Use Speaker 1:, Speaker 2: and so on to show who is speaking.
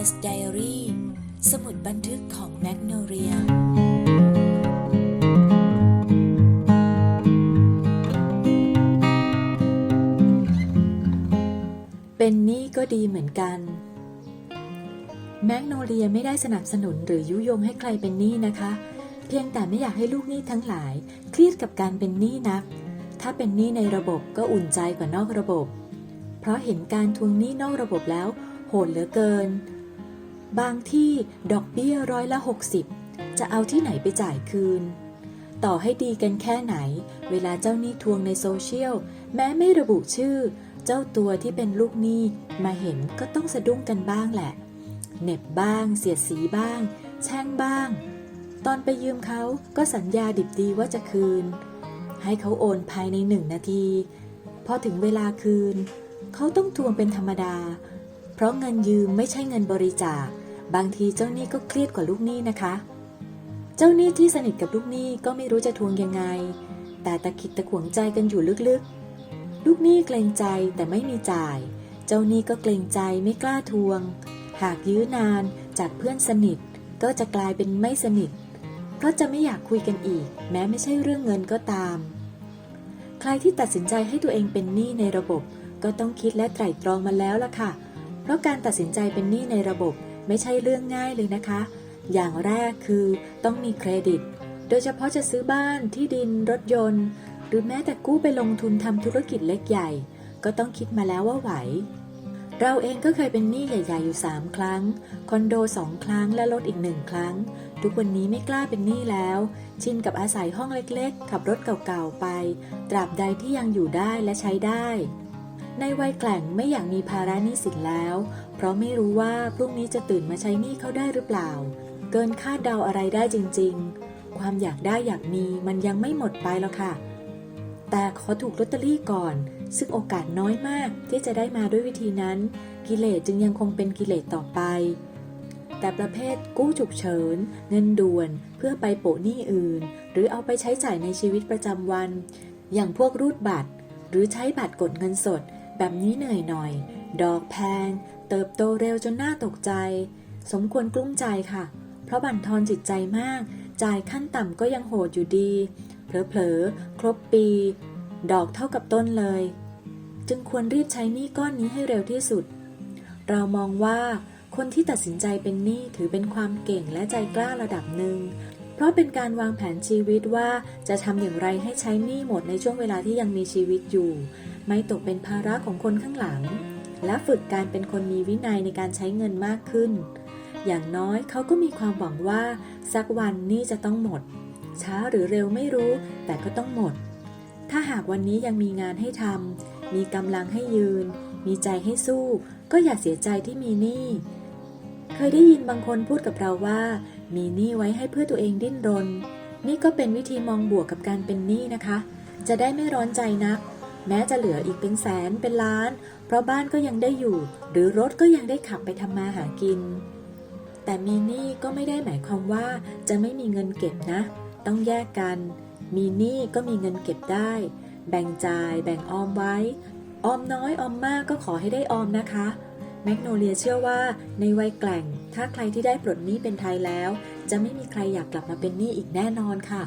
Speaker 1: Magnolia's Diary สมุดบันทึกของ Magnolia
Speaker 2: เป็นหนี้ก็ดีเหมือนกัน แมกโนเลียไม่ได้สนับสนุนหรือยุยงให้ใครเป็นหนี้นะคะ เพียงแต่ไม่อยากให้ลูกหนี้ทั้งหลาย เครียดกับการเป็นหนี้นัก ถ้าเป็นหนี้ในระบบก็อุ่นใจกว่านอกระบบ เพราะเห็นการทวงหนี้นอกระบบแล้วโหดเหลือเกิน บางที่ดอกเบี้ยร้อยละ 60 จะเอาที่ไหนไปจ่ายคืน ต่อให้ดีกันแค่ไหน เวลาเจ้าหนี้ทวงในโซเชียล แม้ไม่ระบุชื่อ เจ้าตัวที่เป็นลูกหนี้มาเห็นก็ต้องสะดุ้งกันบ้างแหละเหน็บบ้าง เสียดสีบ้าง แช่งบ้าง ตอนไปยืมเขาก็สัญญาดิบดีว่าจะคืน ให้เขาโอนภายในหนึ่งนาที พอถึงเวลาคืน เขาต้องทวงเป็นธรรมดา เพราะเงินยืมไม่ใช่เงินบริจาค บางทีเจ้าหนี้ก็เครียดกว่าลูกหนี้นะคะ เจ้าหนี้ที่สนิทกับลูกหนี้ก็ไม่รู้จะทวงยังไง แต่ตะขิดตะขวงใจกันอยู่ลึกๆ ลูกหนี้เกรงใจแต่ไม่มีจ่าย เจ้าหนี้ก็เกรงใจไม่กล้าทวง หากยื้อนานจากเพื่อนสนิทก็จะกลายเป็นไม่สนิท เพราะจะไม่อยากคุยกันอีก แม้ไม่ใช่เรื่องเงินก็ตาม ใครที่ตัดสินใจให้ตัวเองเป็นหนี้ในระบบ ก็ต้องคิดและไตร่ตรองมาแล้วล่ะค่ะ เพราะการตัดสินใจเป็นหนี้ในระบบ ไม่ใช่เรื่องง่ายเลยนะคะ อย่างแรกคือต้องมีเครดิต โดยเฉพาะจะซื้อบ้านที่ดินรถยนต์ หรือแม้แต่กู้ไปลงทุนทำธุรกิจเล็กใหญ่ ก็ต้องคิดมาแล้วว่าไหว เราเองก็เคยเป็นหนี้ใหญ่ ๆ อยู่ 3 ครั้ง คอนโด 2 ครั้งและรถอีกหนึ่งครั้ง ทุกวันนี้ไม่กล้าเป็นหนี้แล้ว ชินกับอาศัยห้องเล็กๆ ขับรถเก่าๆไป ตราบใดที่ยังอยู่ได้และใช้ได้ ในวัยแกล่งไม่อยากมีภาระหนี้สินแล้ว เพราะไม่รู้ว่าพรุ่งนี้จะตื่นมาใช้หนี้เขาได้หรือเปล่า เกินคาดเดาอะไรได้จริง ๆ ความอยากได้อยากมีมันยังไม่หมดไปแล้วค่ะ แต่ขอถูกลอตเตอรี่ก่อน ซึ่งโอกาสน้อยมากที่จะได้มาด้วยวิธีนั้น กิเลสจึงยังคงเป็นกิเลสต่อไป แต่ประเภทกู้ฉุกเฉิน เงินด่วน เพื่อไปโปะหนี้อื่น หรือเอาไปใช้จ่ายในชีวิตประจำวัน อย่างพวกรูดบัตร หรือใช้บัตรกดเงินสด แบบนี้เหนื่อยหน่อย ดอกแพง เติบโตเร็วจนน่าตกใจ สมควรกลุ้มใจค่ะ เพราะบั่นทอนจิตใจมาก จ่ายขั้นต่ำก็ยังโหดอยู่ดี เผลอๆ ครบปี ดอกเท่ากับต้นเลย จึงควรรีบใช้หนี้ก้อนนี้ให้เร็วที่สุด เรามองว่าคนที่ตัดสินใจเป็นหนี้ถือเป็นความเก่งและใจกล้าระดับหนึ่ง เพราะเป็นการวางแผนชีวิตว่าจะทำอย่างไรให้ใช้หนี้หมดในช่วงเวลาที่ยังมีชีวิตอยู่ ไม่ตกเป็นภาระของคนข้างหลัง และฝึกการเป็นคนมีวินัยในการใช้เงินมากขึ้น อย่างน้อยเขาก็มีความหวังว่า สักวันนี้จะต้องหมด ช้าหรือเร็วไม่รู้ แต่ก็ต้องหมด ถ้าหากวันนี้ยังมีงานให้ทำมีกำลังให้ยืน มีใจให้สู้ ก็อย่าเสียใจที่มีหนี้เคยได้ยินบางคนพูดกับเราว่า มีหนี้ไว้ให้เพื่อตัวเองดิ้นรน นี่ก็เป็นวิธีมองบวกกับการเป็นหนี้นะคะ จะได้ไม่ร้อนใจนัก แม้จะเหลืออีกเป็นแสนเป็นล้าน เพราะบ้านก็ยังได้อยู่ หรือรถก็ยังได้ขับไปทำมาหากิน แต่มีหนี้ก็ไม่ได้หมายความว่าจะไม่มีเงินเก็บนะ ต้องแยกกัน มีหนี้ก็มีเงินเก็บได้ แบ่งจ่าย แบ่งออมไว้ ออมน้อยออมมากก็ขอให้ได้ออมนะคะแมกโนเลียเชื่อว่าในวัยแกล่ง ถ้าใครที่ได้ปลดหนี้เป็นไทยแล้ว จะไม่มีใครอยากกลับมาเป็นหนี้อีกแน่นอนค่ะ